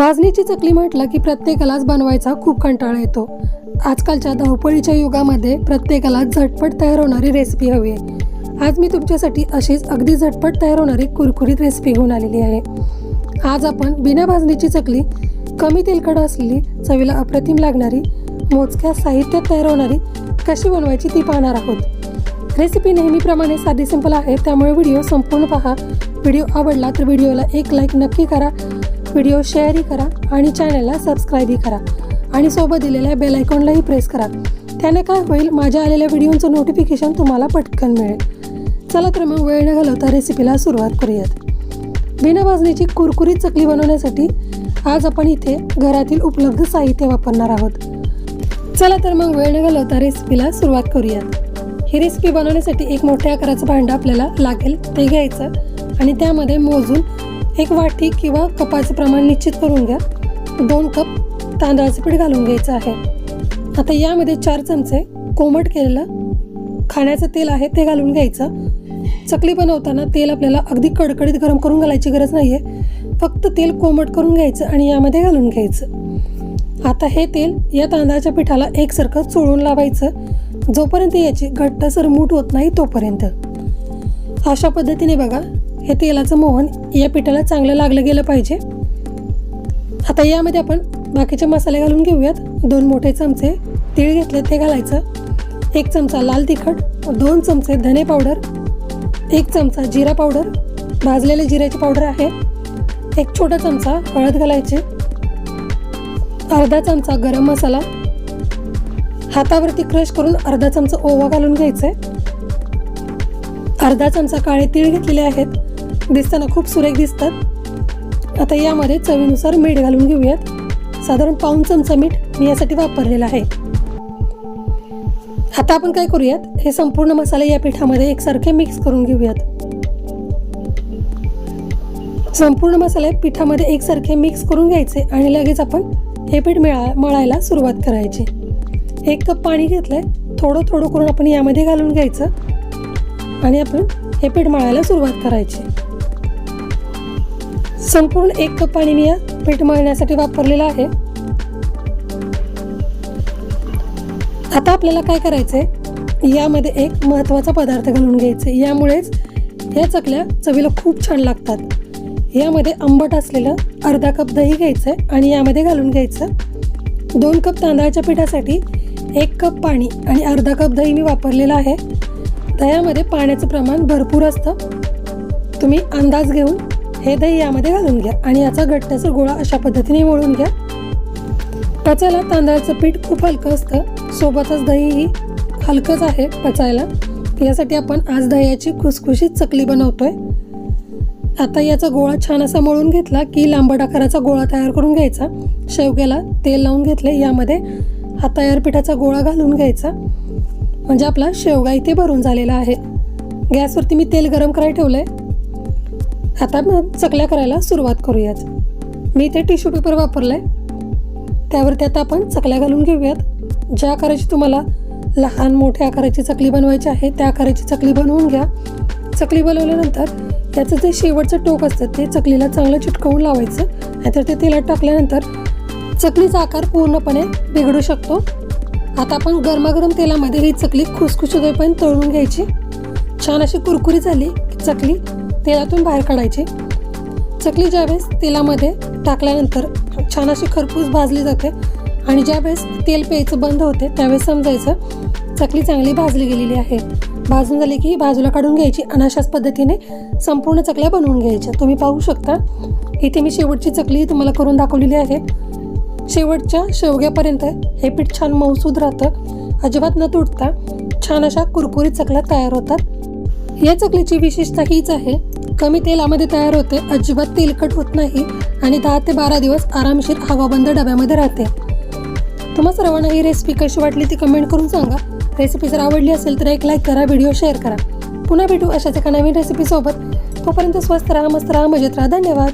भाजणीची चकली म्हटलं की प्रत्येकालाच बनवायचा खूप कंटाळा येतो. आजकालच्या धावपळीच्या युगामध्ये प्रत्येकाला झटपट तयार होणारी रेसिपी हवी आहे. आज मी तुमच्यासाठी अशीच अगदी झटपट तयार होणारी कुरकुरीत रेसिपी घेऊन आलेली आहे. आज आपण बिना भाजणीची चकली कमी तेलकट असलेली चवीला अप्रतिम लागणारी मोजक्या साहित्यात तयार होणारी कशी बनवायची ती पाहणार आहोत. रेसिपी नेहमीप्रमाणे साधी सिंपल आहे. त्यामुळे व्हिडिओ संपूर्ण पहा. व्हिडिओ आवडला तर व्हिडिओला एक लाईक नक्की करा. व्हिडिओ शेअरही करा आणि चॅनलला सबस्क्राईबही करा. आणि सोबत दिलेल्या बेल आयकॉनलाही प्रेस करा. त्याने काय होईल माझ्या आलेल्या व्हिडिओचं नोटिफिकेशन तुम्हाला पटकन मिळेल. चला तर मग वेळ न घालवता रेसिपीला सुरुवात करूयात. बिना भाजणीची कुरकुरीत चकली बनवण्यासाठी आज आपण इथे घरातील उपलब्ध साहित्य वापरणार आहोत. चला तर मग वेळ न घालवता रेसिपीला सुरुवात करूयात. ही रेसिपी बनवण्यासाठी एक मोठ्या आकाराचं भांडं आपल्याला लागेल ते घ्यायचं आणि त्यामध्ये मोजून एक वाटी किंवा कपाचं प्रमाण निश्चित करून घ्या. दोन कप तांदळाचं पीठ घालून घ्यायचं आहे. आता यामध्ये चार चमचे कोमट केलेलं खाण्याचं तेल आहे ते घालून घ्यायचं. चकली बनवताना तेल आपल्याला अगदी कडकडीत गरम करून घालायची गरज नाही आहे फक्त तेल कोमट करून घ्यायचं आणि यामध्ये घालून घ्यायचं. आता हे तेल या तांदळाच्या पिठाला एकसारखं चोळून लावायचं. जोपर्यंत याची घट्टसर मूठ होत नाही तोपर्यंत. अशा पद्धतीने बघा हे तेलाचं मोहन या पिठाला चांगलं लागलं गेलं पाहिजे. आता यामध्ये आपण बाकीचे मसाले घालून घेऊयात. दोन मोठे चमचे तीळ घेतले ते घालायचं. एक चमचा लाल तिखट दोन चमचे धने पावडर एक चमचा जिरा पावडर भाजलेले जिऱ्याची पावडर आहे. एक छोटा चमचा हळद घालायची. अर्धा चमचा गरम मसाला. हातावरती क्रश करून अर्धा चमचा ओवा घालून घ्यायचे. अर्धा चमचा काळे तीळ घेतलेले आहेत. दिसताना खूप सुरेख दिसतात. आता यामध्ये चवीनुसार मीठ घालून घेऊयात. साधारण पाऊन चमचा मीठ मी यासाठी वापरलेला आहे. आता आपण काय करूयात? हे संपूर्ण मसाले या पिठामध्ये एकसारखे मिक्स करून घेऊयात. संपूर्ण मसाले पिठामध्ये एकसारखे मिक्स करून घ्यायचे आणि लगेच आपण हे पीठ मिळा मळायला सुरुवात करायची. एक कप पाणी घेतलंय. थोडं थोडं करून आपण यामध्ये घालून घ्यायचं. आणि आपण हे पीठ मळायला सुरुवात करायची. संपूर्ण एक कप पाणी मी या पीठ मळण्यासाठी वापरलेलं आहे. आता आपल्याला काय करायचंय? यामध्ये एक महत्त्वाचा पदार्थ घालून घ्यायचे यामुळेच या चकल्या चवीला खूप छान लागतात. यामध्ये आंबट असलेलं अर्धा कप दही घ्यायचं आहे आणि यामध्ये घालून घ्यायचं दोन कप तांदळाच्या पिठासाठी एक कप पाणी आणि अर्धा कप दही मी वापरलेलं आहे. दह्यामध्ये पाण्याचं प्रमाण भरपूर असतं. तुम्ही अंदाज घेऊन हे दही यामध्ये घालून घ्या आणि याचा घट्टसर गोळा अशा पद्धतीने मळून घ्या. पचायला तांदळाचं पीठ खूप हलकं असतं. सोबतच दहीही हलकंच आहे पचायला. यासाठी आपण आज दह्याची खुसखुशीत चकली बनवतोय. आता याचा गोळा छान असा मळून घेतला की लांबट आकाराचा गोळा तयार करून घ्यायचा. शेवग्याला तेल लावून घेतले यामध्ये हा तयार पिठाचा गोळा घालून घ्यायचा. म्हणजे आपला शेवगा इथे भरून झालेला आहे. गॅसवरती मी तेल गरम करायला ठेवलं आहे आता मग चकल्या करायला सुरुवात करूयात. मी इथे टिश्यू पेपर वापरलाय. त्यावरती आता आपण चकल्या घालून घेऊयात. ज्या आकाराची तुम्हाला लहान मोठ्या आकाराची चकली बनवायची आहे त्या आकाराची चकली बनवून घ्या. चकली बनवल्यानंतर त्याचं जे शेवटचं टोक असतं ते चकलीला चांगलं चिटकवून लावायचं. नाहीतर ते तेलात टाकल्यानंतर चकलीचा आकार पूर्णपणे बिघडू शकतो. आता आपण गरमागरम तेलामध्ये ही चकली खुसखुशीत होईपर्यंत तळून घ्यायची. छान अशी कुरकुरी झाली की चकली तेलातून बाहेर काढायची. चकली ज्यावेळेस तेलामध्ये टाकल्यानंतर छान अशी खरपूस भाजली जाते आणि ज्यावेळेस तेल प्यायचं बंद होते त्यावेळेस समजायचं चकली चांगली भाजली गेलेली आहे. भाजून झाली की बाजूला काढून घ्यायची आणि अशाच पद्धतीने संपूर्ण चकल्या बनवून घ्यायच्या. तुम्ही पाहू शकता. इथे मी शेवटची चकली तुम्हाला करून दाखवलेली आहे. शेवटच्या शेवग्यापर्यंत हे पीठ छान मऊसूद राहतं. अजिबात न तुटता छान अशा कुरकुरीत चकल्या तयार होतात. या चकलीची विशेषता हीच आहे कमी तेलामध्ये तयार होते अजिबात तेलकट होत नाही आणि दहा ते बारा दिवस आरामशीर हवाबंद डब्यामध्ये राहते. तुम्हा सर्वांना ही रेसिपी कशी वाटली ती कमेंट करून सांगा. रेसिपी जर आवडली असेल तर एक लाईक करा व्हिडिओ शेअर करा. पुन्हा भेटू अशाच एका नवीन रेसिपीसोबत तोपर्यंत स्वस्त राहा मस्त राहा मजेत राहा. धन्यवाद.